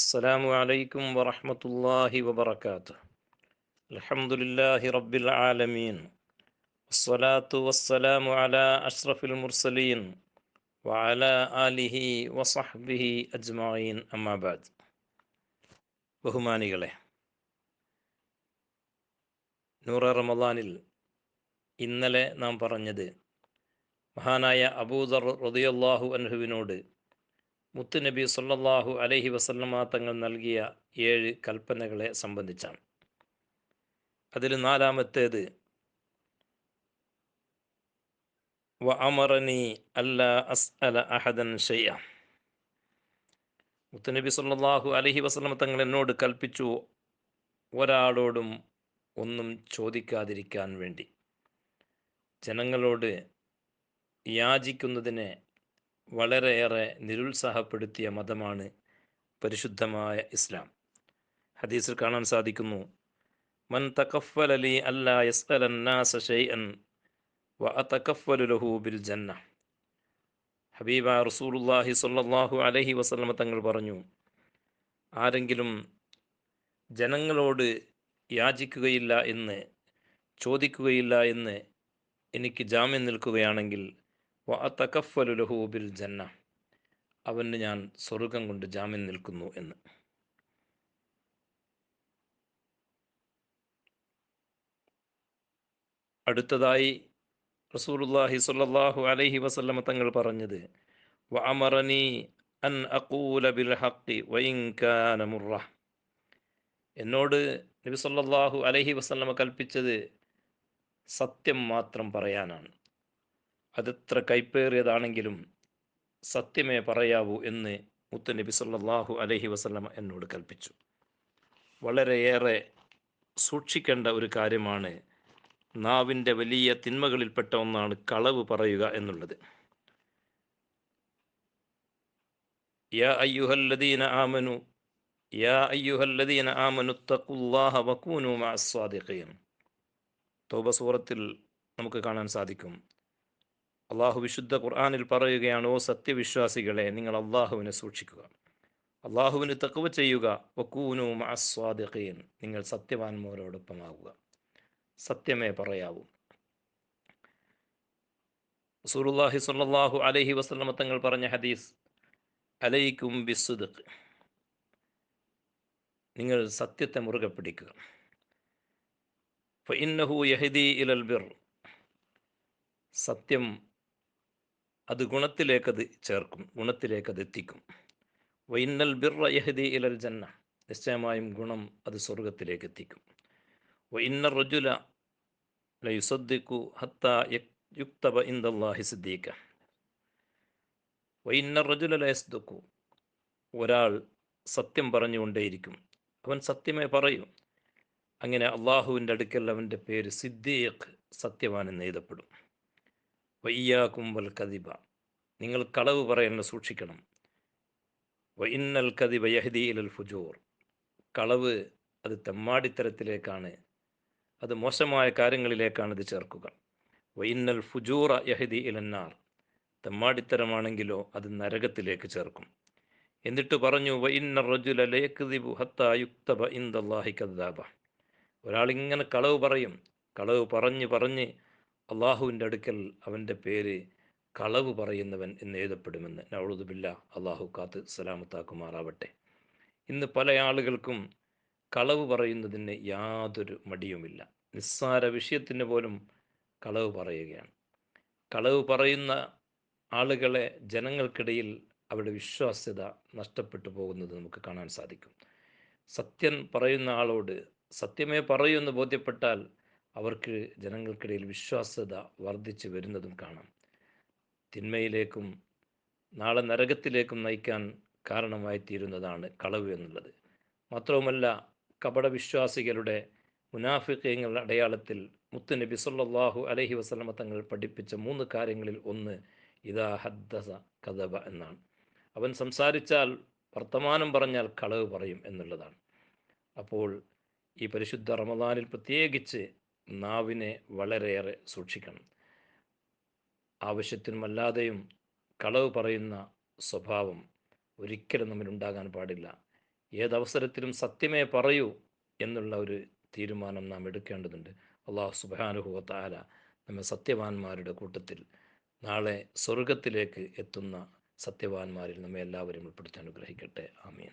السلام عليكم ورحمة الله وبركاته الحمد لله رب العالمين والصلاة والسلام على أشرف المرسلين وعلى آله وصحبه أجمعين أما بعد ബഹുമാനികളെ നൂറ റമദാനിൽ ഇന്നലെ നാം പറഞ്ഞത് മഹാനായ അബൂദർ റതിയല്ലാഹു അൻഹുവിനോട് മുത്തുനബി സല്ലാഹു അലഹി വസല്ലമ തങ്ങൾ നൽകിയ ഏഴ് കൽപ്പനകളെ സംബന്ധിച്ചാണ്. അതിൽ നാലാമത്തേത് വ അമറനി അല്ല അസ് അല അഹദൻ ഷയ്യ മുത്തുനബി സല്ലല്ലാഹു അലഹി വസ്ലമ തങ്ങൾ എന്നോട് കൽപ്പിച്ചു ഒരാളോടും ഒന്നും ചോദിക്കാതിരിക്കാൻ വേണ്ടി. ജനങ്ങളോട് യാചിക്കുന്നതിനെ വളരെയേറെ നിരുത്സാഹപ്പെടുത്തിയ മതമാണ് പരിശുദ്ധമായ ഇസ്ലാം. ഹദീസിൽ കാണാൻ സാധിക്കുന്നു മൻ തക്കഫൽ അലി അല്ലാ യസ്അലന്നാസ ഷൈഅൻ വ അതകഫലു ലഹു ബിൽ ജന്ന ഹബീബ റസൂലുള്ളാഹി സ്വല്ലല്ലാഹു അലൈഹി വസ്ലമ തങ്ങൾ പറഞ്ഞു ആരെങ്കിലും ജനങ്ങളോട് യാചിക്കുകയില്ല എന്ന് ചോദിക്കുകയില്ല എന്ന് എനിക്ക് ജാമ്യം നിൽക്കുകയാണെങ്കിൽ വ ജന്ന. അവന് ഞാൻ സ്വർഗം കൊണ്ട് ജാമ്യം നിൽക്കുന്നു എന്ന്. അടുത്തതായി റസൂലുള്ളാഹി സ്വല്ലല്ലാഹു അലൈഹി വസല്ലമ തങ്ങൾ പറഞ്ഞത് വ അൻ അഖൂല ബിൽ ഹഖി വഇൻ കാന മുറ. എന്നോട് നബി സല്ലല്ലാഹു അലൈഹി വസല്ലമ കൽപ്പിച്ചത് സത്യം മാത്രം പറയാനാണ്. അതെത്ര കൈപ്പേറിയതാണെങ്കിലും സത്യമേ പറയാവൂ എന്ന് മുത്ത നബി സല്ലാഹു അലഹി വസ്ലമ എന്നോട് കൽപ്പിച്ചു. വളരെയേറെ സൂക്ഷിക്കേണ്ട ഒരു കാര്യമാണ് നാവിന്റെ വലിയ തിന്മകളിൽപ്പെട്ട ഒന്നാണ് കളവ് പറയുക എന്നുള്ളത്. യാ ആമനു യാ തഖുല്ലാഹ വകൂനു മഅസ്സാദിഖീൻ തൗബ സൂറത്തിൽ നമുക്ക് കാണാൻ സാധിക്കും. അള്ളാഹു വിശുദ്ധ ഖുർആാനിൽ പറയുകയാണ് ഓ സത്യവിശ്വാസികളെ നിങ്ങൾ അള്ളാഹുവിനെ സൂക്ഷിക്കുക. അള്ളാഹുവിന് തക്കവ ചെയ്യുക. വക്കൂനു മഅസ്വാദിഖീൻ നിങ്ങൾ സത്യവാന്മാരോടൊപ്പമാവുക സത്യമേ പറയാവൂ. റസൂലുള്ളാഹി സ്വല്ലല്ലാഹു അലൈഹി വസല്ലമ തങ്ങൾ പറഞ്ഞ ഹദീസ് അലൈക്കും ബിസ്സുദ്ഖ്. നിങ്ങൾ സത്യത്തെ മുറുകെ പിടിക്കുക. ഫഇന്നഹു ഇലൽ ബിർ. സത്യം അത് ഗുണത്തിലേക്കത് ചേർക്കും ഗുണത്തിലേക്കത് എത്തിക്കും വൈന്നൽ ബിർറ യഹദി ഇലൽ ജന്ന നിശ്ചയമായും ഗുണം അത് സ്വർഗത്തിലേക്ക് എത്തിക്കും വൈന്ന റജുല ലയുസദ്ദിഖു ഹത്ത യുക്തബ ഇന്ദല്ലാഹി സിദ്ദീഖ. വൈന്ന റജുല ലയസ്ദുക്കു ഒരാൾ സത്യം പറഞ്ഞുകൊണ്ടേയിരിക്കും. അവൻ സത്യമേ പറയൂ. അങ്ങനെ അള്ളാഹുവിന്റെ അടുക്കൽ അവന്റെ പേര് സിദ്ദീഖ് സത്യവാൻ എന്ന് എഴുതപ്പെടും. വയ്യാക്കും വൽ കതിബ നിങ്ങൾ കളവ് പറയുന്ന സൂക്ഷിക്കണം. വൈന്നൽ കതിബ യഹദി ഇലൽ ഫുജൂർ. കളവ് അത് തെമ്മാടിത്തരത്തിലേക്കാണ് അത് മോശമായ കാര്യങ്ങളിലേക്കാണ് ഇത് ചേർക്കുക. വൈന്നൽ ഫുജൂറ യഹദി ഇലന്നാർ തെമ്മാടിത്തരമാണെങ്കിലോ അത് നരകത്തിലേക്ക് ചേർക്കും. എന്നിട്ട് പറഞ്ഞു വൈന്ന റജുല ലേഖിബു ഹത്ത യുക്തബ ഇന്ദല്ലാഹി കദ്ദാബ. ഒരാളിങ്ങനെ കളവ് പറയും കളവ് പറഞ്ഞ് പറഞ്ഞ് അള്ളാഹുവിന്റെ അടുക്കൽ അവന്റെ പേര് കളവ് പറയുന്നവൻ എന്ന് എഴുതപ്പെടുമെന്ന്. നവളുദുബില്ല അള്ളാഹു കാത്ത് സലാമത്താക്കുമാറാവട്ടെ. ഇന്ന് പല ആളുകൾക്കും കളവ് പറയുന്നതിന് യാതൊരു മടിയുമില്ല. നിസ്സാര വിഷയത്തിന് പോലും കളവ് പറയുകയാണ്. കളവ് പറയുന്ന ആളുകളെ ജനങ്ങൾക്കിടയിൽ അവരുടെ വിശ്വാസ്യത നഷ്ടപ്പെട്ടു പോകുന്നത് നമുക്ക് കാണാൻ സാധിക്കും. സത്യം പറയുന്ന ആളോട് സത്യമേ പറയൂ എന്ന് ബോധ്യപ്പെട്ടാൽ അവർക്ക് ജനങ്ങൾക്കിടയിൽ വിശ്വാസ്യത വർദ്ധിച്ചു വരുന്നതും കാണാം. തിന്മയിലേക്കും നാളെ നരകത്തിലേക്കും നയിക്കാൻ കാരണമായി തീരുന്നതാണ് കളവ് എന്നുള്ളത്. മാത്രവുമല്ല കപടവിശ്വാസികളുടെ മുനാഫിക്കങ്ങളുടെ അടയാളത്തിൽ മുത്ത് നബി അലഹി വസല്ലമ തങ്ങൾ പഠിപ്പിച്ച മൂന്ന് കാര്യങ്ങളിൽ ഒന്ന് ഇതാ ഹദ്ദസ കഥബ എന്നാണ്. അവൻ സംസാരിച്ചാൽ വർത്തമാനം പറഞ്ഞാൽ കളവ് പറയും എന്നുള്ളതാണ്. അപ്പോൾ ഈ പരിശുദ്ധ റമദാനിൽ പ്രത്യേകിച്ച് നാവിനെ വളരെയേറെ സൂക്ഷിക്കണം. ആവശ്യത്തിനുമല്ലാതെയും കളവ് പറയുന്ന സ്വഭാവം ഒരിക്കലും നമ്മിലുണ്ടാകാൻ പാടില്ല. ഏതവസരത്തിലും സത്യമേ പറയൂ എന്നുള്ള ഒരു തീരുമാനം നാം എടുക്കേണ്ടതുണ്ട്. അള്ളാഹു സുബാനുഭവത്താല നമ്മെ സത്യവാന്മാരുടെ കൂട്ടത്തിൽ നാളെ സ്വർഗത്തിലേക്ക് എത്തുന്ന സത്യവാന്മാരിൽ നമ്മെ എല്ലാവരും ഉൾപ്പെടുത്തി അനുഗ്രഹിക്കട്ടെ. ആമീൻ.